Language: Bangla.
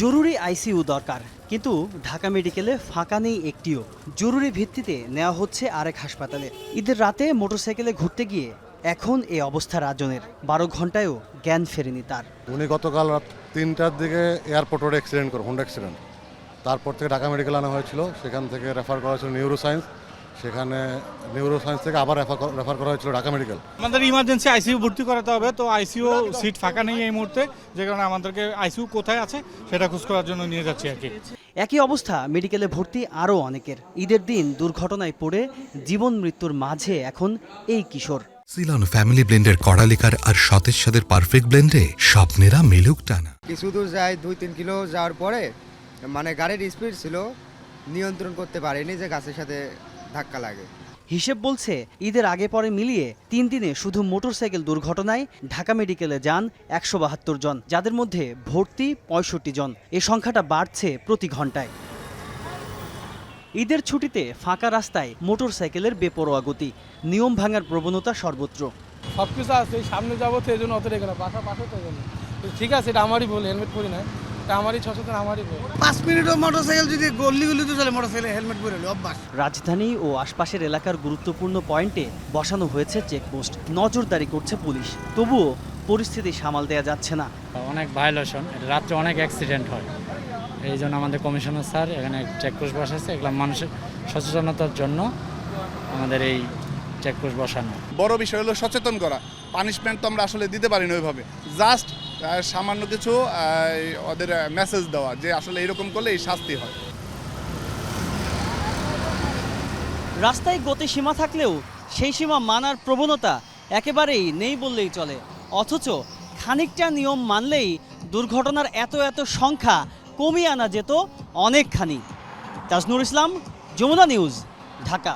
জরুরি আইসিইউ দরকার, কিন্তু ঢাকা মেডিকেলে ফাঁকা নেই একটিও। জরুরি ভিত্তিতে নেওয়া হচ্ছে আরেক হাসপাতালে। ঈদের রাতে মোটরসাইকেলে ঘুরতে গিয়ে এখন এই অবস্থা রাজনের। বারো ঘন্টায়ও জ্ঞান ফেরেনি তার। উনি গতকাল রাত তিনটার দিকে এয়ারপোর্ট রোডে অ্যাক্সিডেন্ট করে হোন্ডা অ্যাক্সিডেন্ট তারপর থেকে ঢাকা মেডিকেল আনা হয়েছিল, সেখান থেকে রেফার করা হয়েছিল নিউরো সায়েন্স সেখানে নিউরো সায়েন্স থেকে আবার রেফার রেফার করা হয়েছিল ঢাকা মেডিকেল আমাদের ইমার্জেন্সি আইসিইউ ভর্তি করাতে হবে তো আইসিইউ সিট ফাঁকা নেই এই মুহূর্তে যে কারণে আমাদেরকে আইসিইউ কোথায় আছে সেটা খোঁজ করার জন্য নিয়ে যাচ্ছি আর কি। একই অবস্থা মেডিকেলে ভর্তি আরও অনেকের। ঈদের দিন দুর্ঘটনায় পড়ে জীবন মৃত্যুর মাঝে এখন এই কিশোর। সিলন ফ্যামিলি ব্লেন্ডের কড়ালিকার আর সতেজ সাদের পারফেক্ট ব্লেন্ডে স্বপ্নেরা মেলুক টানা। কিছু দূর যায় দুই তিন কিলো যাওয়ার পরে মানে গাড়ির স্পিড ছিল নিয়ন্ত্রণ করতে পারেনি যে গাছের সাথে ধাক্কা লাগে। হিসেব বলছে ঈদের আগে পরে মিলিয়ে তিন দিনে শুধু মোটরসাইকেল দুর্ঘটনায় ঢাকা মেডিকেলে যান একশো বাহাত্তর জন যাদের মধ্যে ভর্তি পঁয়ষট্টি জন। এ সংখ্যাটা বাড়ছে প্রতি ঘন্টায়। ঈদের ছুটিতে ফাঁকা রাস্তায় মোটরসাইকেলের বেপরোয়া গতি নিয়ম ভাঙার প্রবণতা সর্বত্র। সব কিছু আছে সামনে যাব তো এই জন্য অত রেগে না পাশা পাশে তো ঠিক আছে এটা আমারই ভুল হেলমেট পরি না আমারই সচেতন আমারই পাঁচ মিনিটও মোটরসাইকেল যদি গল্লি গল্লিতে চলে মোটরসাইকেল হেলমেট পরে অভ্যাস। রাজধানী ও আশপাশের এলাকার গুরুত্বপূর্ণ পয়েন্টে বসানো হয়েছে চেকপোস্ট। নজরদারি করছে পুলিশ। তবুও পরিস্থিতি সামাল দেয়া যাচ্ছে না। অনেক ভায়োলেশন রাত্রে অনেক অ্যাক্সিডেন্ট হয়। এই জন্য আমাদের কমিশনার স্যার এখানে চেকপোস্ট বসাচ্ছে এগুলো মানুষের সচেতনতার জন্য আমাদের এই চেকপোস্ট বসানো। বড় বিষয় হলো সচেতন করা। পানিশমেন্ট তো আমরা আসলে দিতে পারি না ওইভাবে। জাস্ট সামান্য কিছু ওদের মেসেজ দেওয়া, যে আসলে এরকম করলে এই শাস্তি হয়। রাস্তায় গতি সীমা থাকলেও সেই সীমা মানার প্রবণতা একেবারেই নেই বললেই চলে। অথচ খানিকটা নিয়ম মানলেই দুর্ঘটনার এত এত সংখ্যা কমিয়ে আনা যেত অনেকখানি। তাজনুর ইসলাম, যমুনা নিউজ, ঢাকা।